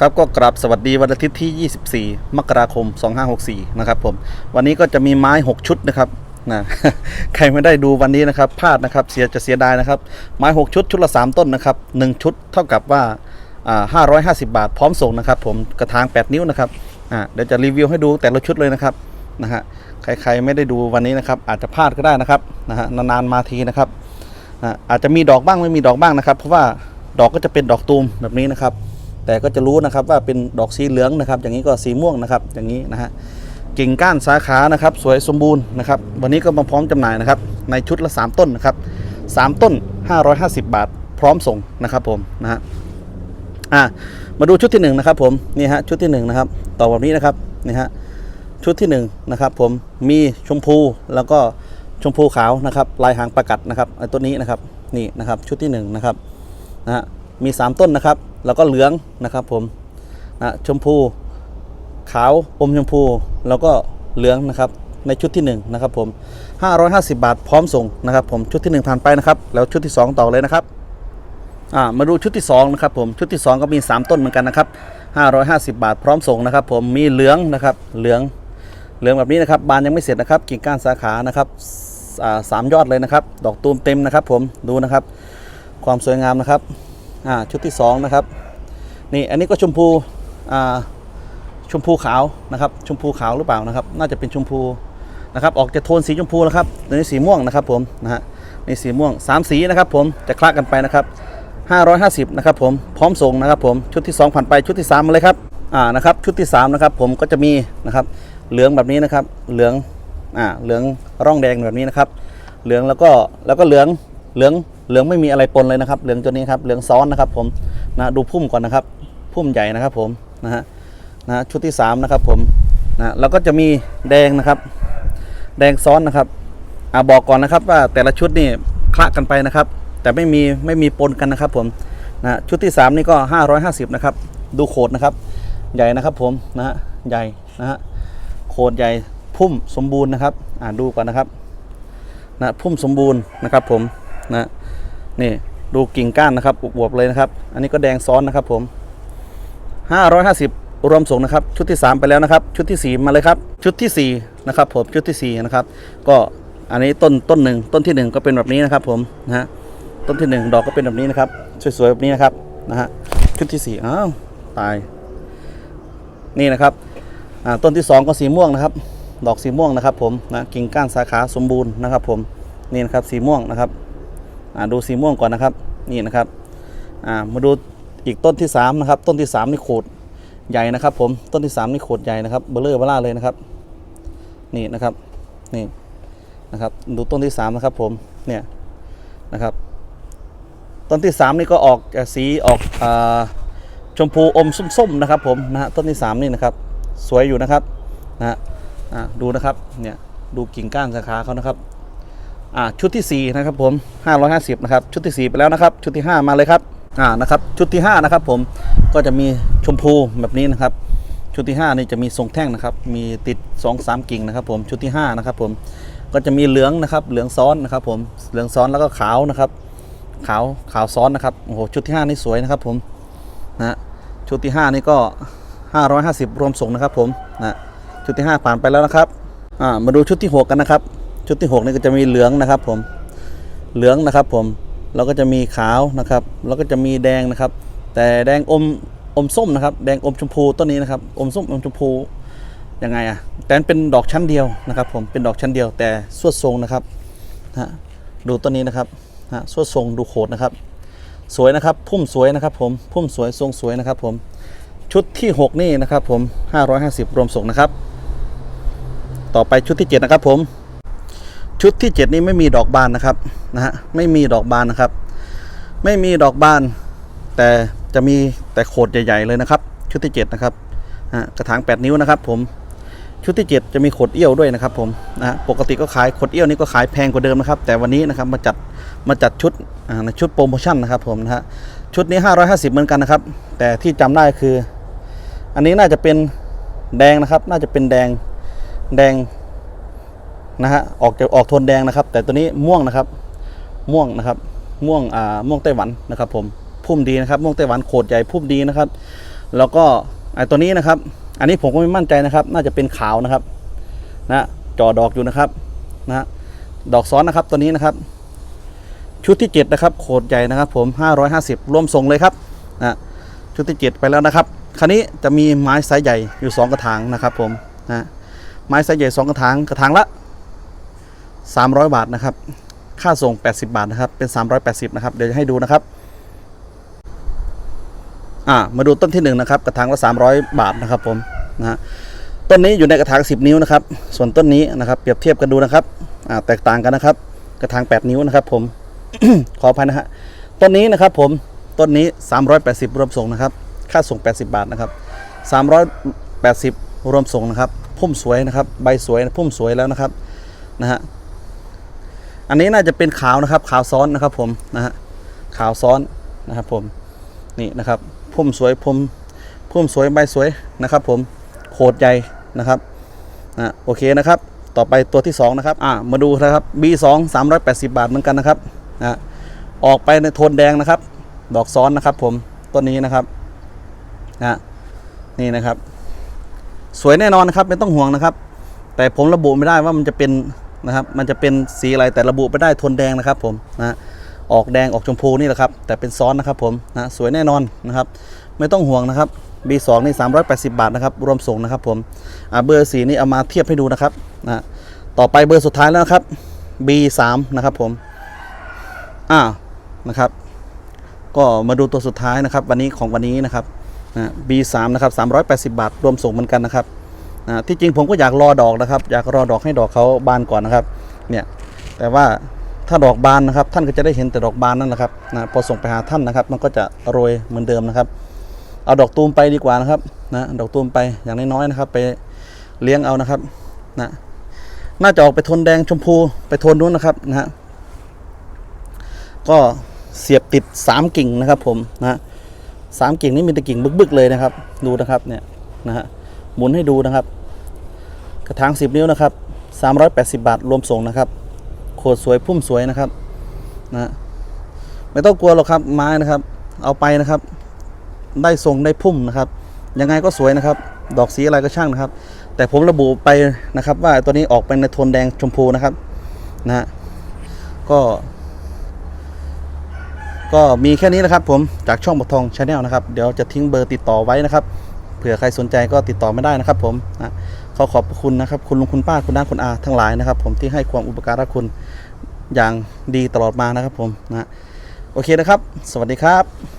ครับก็กราบสวัสดีวันอาทิตย์ที่ 24 มกราคม 2564 นะครับผม วันนี้ก็จะมีไม้ 6 ชุดนะครับนะใครไม่ได้ดูวันนี้นะครับพลาดนะครับเสียจะเสียดายนะครับ ไม้ 6 ชุดชุดละ 3 ต้นนะครับ 1 ชุดเท่ากับว่าอ่า550 บาทพร้อมส่งนะครับผมกระถาง 8 นิ้วนะครับอ่าเดี๋ยวจะรีวิวให้ดูแต่ละชุดเลยนะครับนะฮะใครๆไม่ได้ดูวันนี้นะครับ อาจจะพลาดก็ได้นะครับนะฮะนานๆมาทีนะครับอ่าอาจจะมีดอกบ้างไม่มีดอกบ้างนะครับ เพราะว่าดอกก็จะเป็นดอกตูมแบบนี้นะครับ แต่ก็จะรู้นะครับว่าเป็นดอกสีเหลืองนะครับ อย่างนี้ก็สีม่วงนะครับ อย่างนี้นะฮะกิ่งก้านสาขานะครับ สวยสมบูรณ์นะครับ วันนี้ก็มาพร้อมจำหน่ายนะครับ ในชุดละ 3 ต้นนะครับ 3 ต้น 550 บาท พร้อมส่งนะครับผมนะฮะอะมาดูชุดที่1นะครับผมนี่ฮะชุดที่1นะครับต่อแบบนี้นะครับนี่ฮะชุดที่1นะครับผมมีชมพูแล้วก็ชมพูขาวนะครับลายหางประกัดนะครับไอ้ตัวนี้นะครับนี่นะครับชุดที่1นะครับนะฮะมี 3 ต้นนะครับ แล้วก็เหลืองนะครับผมนะชมพูขาวอมชมพู แล้วก็เหลืองนะครับในชุดที่1นะครับผม 550 บาทพร้อมส่งนะครับผมชุดที่ 1 ผ่านไปนะครับ แล้วชุดที่ 2 ต่อเลยนะครับอ่ามาดูชุดที่2นะครับผมชุดที่ 2 ก็มี 3 ต้นเหมือนกันนะครับ 550 บาทพร้อมส่งนะครับ ผมมีเหลืองนะครับเหลืองเหลืองแบบนี้นะครับบานยังไม่เสร็จนะครับ กิ่งก้านสาขานะครับอ่าสามยอดเลยนะครับ ดอกตูมเต็มนะครับ ผมดูนะครับ ความสวยงามนะครับ อ่าชุดที่ 2 นะครับ นี่อันนี้ก็ชมพูอ่าชมพูขาวนะครับ ชมพูขาวหรือเปล่านะครับ น่าจะเป็นชมพูนะครับ ออกจะโทนสีชมพูนะครับตัวนี้สีม่วงนะครับผมนะฮะนี่สีม่วงสามสีนะครับผมจะคละกันไปนะครับ550นะครับผมพร้อมส่งนะครับผมชุดที่ 2 ผ่านไปชุดที่ 3 มาเลยครับอ่านะครับชุดที่ 3 นะครับผมก็จะมีนะครับเหลืองแบบนี้นะครับ เหลืองอ่าเหลืองร่องแดงแบบนี้นะครับ เหลืองแล้วก็แล้วก็เหลืองเหลือง เหลืองไม่มีอะไรปนเลยนะครับ เหลืองตัวนี้ครับเหลืองซ้อนนะครับ ผมนะดูพุ่มก่อนนะครับ พุ่มใหญ่นะครับ ผมนะฮะนะชุดที่3นะครับผมนะแล้วก็จะมีแดงนะครับ แดงซ้อนนะครับอ่าบอกก่อนนะครับว่าแต่ละชุดนี่คละกันไปนะครับ แต่ไม่มีไม่มีปนกันนะครับ ผมนะชุดที่ 3 นี่ก็ 550 นะครับ ดูโขดนะครับ ใหญ่นะครับผมนะฮะใหญ่นะฮะโขดใหญ่พุ่มสมบูรณ์นะครับอ่าดูก่อนนะครับนะพุ่มสมบูรณ์นะครับผมนะ นี่ดูกิ่งก้านนะครับอวบๆเลยนะครับ อันนี้ก็แดงซ้อนนะครับผม 550 รวมส่งนะครับ ชุดที่ 3 ไปแล้วนะครับ ชุดที่ 4 มาเลยครับ ชุดทีสี่4นะครับผมชุดทีสี่4นะครับก็อันนี้ต้นต้นหนึ่งต้นที่ 1 ก็เป็นแบบนี้นะครับผมนะฮะต้นที่ 1 ดอกก็เป็นแบบนี้นะครับสวยๆแบบนี้นะครับนะฮะชุดที่4อ้าวตาย นี่นะครับอ่าต้นที่ 2 ก็สีม่วงนะครับ ดอกสีม่วงนะครับผมนะกิ่งก้านสาขาสมบูรณ์นะครับผมนี่นะครับสีม่วงนะครับ ดูสีม่วงก่อนนะครับนี่นะครับอ่ามาดูอีกต้นที่3นะครับต้นที่ 3 นี่โขดใหญ่นะครับ ผมต้นที่ 3 นี่โขดใหญ่นะครับเบลเลอร์เบล่าเลยนะครับ นี่นะครับนี่นะครับ ดูต้นที่3นะครับผมเนี่ยนะครับ ต้นที่ 3 นี่ก็ออกสีออกอาชมพูอมส้มๆนะครับ ผมนะฮะต้นที่ 3 นี่นะครับ สวยอยู่นะครับนะฮะอ่าดูนะครับเนี่ยดูกิ่งก้านสาขาเขานะครับ ชุดที่ 4 นะครับผม 550 นะครับ ชุดที่ 4 ไปแล้วนะครับ ชุดที่ 5 มาเลยครับอ่านะครับ ชุดที่ 5 นะครับผม ก็จะมีชมพูแบบนี้นะครับ ชุดที่ 5 นี่จะมีทรงแท่งนะครับ มีติด 2 3 กิ่งนะครับผม ชุดที่ 5 นะครับผม ก็จะมีเหลืองนะครับ เหลืองซ้อนนะครับผม เหลืองซ้อนแล้วก็ขาวนะครับ ขาว ขาวซ้อนนะครับ โอ้โห ชุดที่ 5 นี่สวยนะครับผม นะฮะชุดที่ 5 นี่ก็ 550 รวมส่งนะครับผม นะ ชุดที่ 5 ผ่านไปแล้วนะครับ อ่า มาดูชุดที่ 6 กันนะครับ ชุดที่6นี่ก็จะมีเหลืองนะครับผมเหลืองนะครับผมแล้วก็จะมีขาวนะครับ แล้วก็จะมีแดงนะครับ แต่แดงอมอมส้มนะครับ แดงอมชมพูต้นนี้นะครับ อมส้มอมชมพูยังไงอะแต่เป็นดอกชั้นเดียวนะครับผมเป็นดอกชั้นเดียว แต่สวดทรงนะครับฮะดูต้นนี้นะครับฮะสวดทรงดูโขดนะครับ สวยนะครับ พุ่มสวยนะครับ ผมพุ่มสวยทรงสวยนะครับ ผมชุดที่ 6 นี่นะครับผม 550 รวมส่งนะครับ ต่อไปชุดที่ 7 นะครับผม ชุดที่ 7 นี้ไม่มีดอกบานนะครับนะฮะไม่มีดอกบานนะครับ ไม่มีดอกบาน แต่จะมีแต่โขดใหญ่ๆเลยนะครับ ชุดที่ 7 นะครับฮะกระถาง 8 นิ้วนะครับ ผมชุดที่ 7 จะมีขดเอี้ยวด้วยนะครับ ผมนะปกติก็ขายขดเอี้ยวนี่ก็ขายแพงกว่าเดิมนะครับ แต่วันนี้นะครับมาจัดมาจัดชุดในชุดโปรโมชั่นนะครับ ผมนะฮะชุดนี้ 550 เหมือนกันนะครับ แต่ที่จำได้คือ อันนี้น่าจะเป็นแดงนะครับ น่าจะเป็นแดงแดง นะฮะออกจะออกโทนแดงนะครับ แต่ตัวนี้ม่วงนะครับ ม่วงนะครับ ม่วงอ่าม่วงไต้หวันนะครับ ผมพุ่มดีนะครับ ม่วงไต้หวันโขดใหญ่พุ่มดีนะครับ แล้วก็ไอ้ตัวนี้นะครับ อันนี้ผมก็ไม่มั่นใจนะครับ น่าจะเป็นขาวนะครับนะจอดอกอยู่นะครับนะดอกซ้อนนะครับตัวนี้นะครับ ชุดที่7นะครับโคดใหญ่นะครับ ผม 550ร่วมส่งเลยครับนะชุดที่ 7 ไปแล้วนะครับคราวนี้จะมีไม้ไซส์ใหญ่อยู่ 2 กระถางนะครับ ผมนะไม้ไซส์ใหญ่ 2 กระถางกระถางละ 300 บาทนะครับ ค่าส่ง 80 บาทนะครับ เป็น 380 นะครับ เดี๋ยวจะให้ดูนะครับ อ่า มาดูต้นที่1นะครับ กระถางละ 300 บาทนะครับผม นะฮะ ต้นนี้อยู่ในกระถาง 10 นิ้วนะครับ ส่วนต้นนี้นะครับ เปรียบเทียบกันดูนะครับ อ่า แตกต่างกันนะครับ กระถาง 8 นิ้วนะครับ ผม ขออภัยนะฮะ ต้นนี้นะครับ ผม ต้นนี้ 380 รวมส่งนะครับ ค่าส่ง 80 บาทนะครับ 380 รวมส่งนะครับ พุ่มสวยนะครับ ใบสวย พุ่มสวยแล้วนะครับ นะฮะ อันนี้น่าจะเป็นขาวนะครับ ขาวซ้อนนะครับผมนะฮะขาวซ้อนนะครับผมนี่นะครับพุ่มสวยพุ่มพุ่มสวยใบสวยนะครับ ผมโคดใหญ่นะครับนะโอเคนะครับ ต่อไปตัวที่ 2 นะครับอ่ามาดูนะครับ B2 380 บาทเหมือนกันนะครับนะออกไปในโทนแดงนะครับ ดอกซ้อนนะครับ ผมต้นนี้นะครับนะนี่นะครับ สวยแน่นอนนะครับ ไม่ต้องห่วงนะครับ แต่ผมระบุไม่ได้ว่ามันจะเป็น นะครับ มันจะเป็นสีอะไรแต่ระบุไม่ได้โทนแดงนะครับผมนะออกแดงออกชมพูนี่แหละครับ แต่เป็นซ้อนนะครับผมนะสวยแน่นอนนะครับ ไม่ต้องห่วงนะครับ B2 นี่ 380 บาทนะครับ รวมส่งนะครับผมเบอร์สีนี่เอามาเทียบให้ดูนะครับนะต่อไปเบอร์สุดท้ายแล้วนะครับ B3 นะครับผมอ่านะครับ ก็มาดูตัวสุดท้ายนะครับ วันนี้ของวันนี้นะครับนะ B3 นะครับ380 บาท รวมส่งเหมือนกันนะครับ นะที่จริงผมก็อยากรอดอกนะครับ อยากรอดอกให้ดอกเขาบานก่อนนะครับ เนี่ย แต่ว่าถ้าดอกบานนะครับ ท่านก็จะได้เห็นแต่ดอกบานนั่นแหละครับนะพอส่งไปหาท่านนะครับ มันก็จะโรยเหมือนเดิมนะครับ เอาดอกตูมไปดีกว่านะครับนะดอกตูมไปอย่างน้อยๆนะครับ ไปเลี้ยงเอานะครับนะน่าจะออกไปโทนแดงชมพูไปโทนนู้นนะครับนะฮะก็เสียบติด 3 กิ่งนะครับผมนะฮะสามกิ่งนี้มีแต่กิ่งบึกๆเลยนะครับ ดูนะครับเนี่ยนะฮะ หมุนให้ดูนะครับ กระถาง 10 นิ้วนะครับ 380 บาทรวมส่งนะครับ โคตรสวยพุ่มสวยนะครับนะไม่ต้องกลัวหรอกครับไม้นะครับ เอาไปนะครับ ได้ทรงได้พุ่มนะครับ ยังไงก็สวยนะครับ ดอกสีอะไรก็ช่างนะครับ แต่ผมระบุไปนะครับ ว่าตัวนี้ออกเป็นในโทนแดงชมพูนะครับนะฮะก็ก็มีแค่นี้นะครับผมจากช่องบททองชาแนลนะครับ เดี๋ยวจะทิ้งเบอร์ติดต่อไว้นะครับ เผื่อใครสนใจก็ติดต่อไม่ได้นะครับผมนะขอขอบคุณนะครับ คุณลุงคุณป้าคุณน้าคุณอาทั้งหลายนะครับ ผมที่ให้ความอุปการะคุณอย่างดีตลอดมานะครับผมนะโอเคนะครับ สวัสดีครับ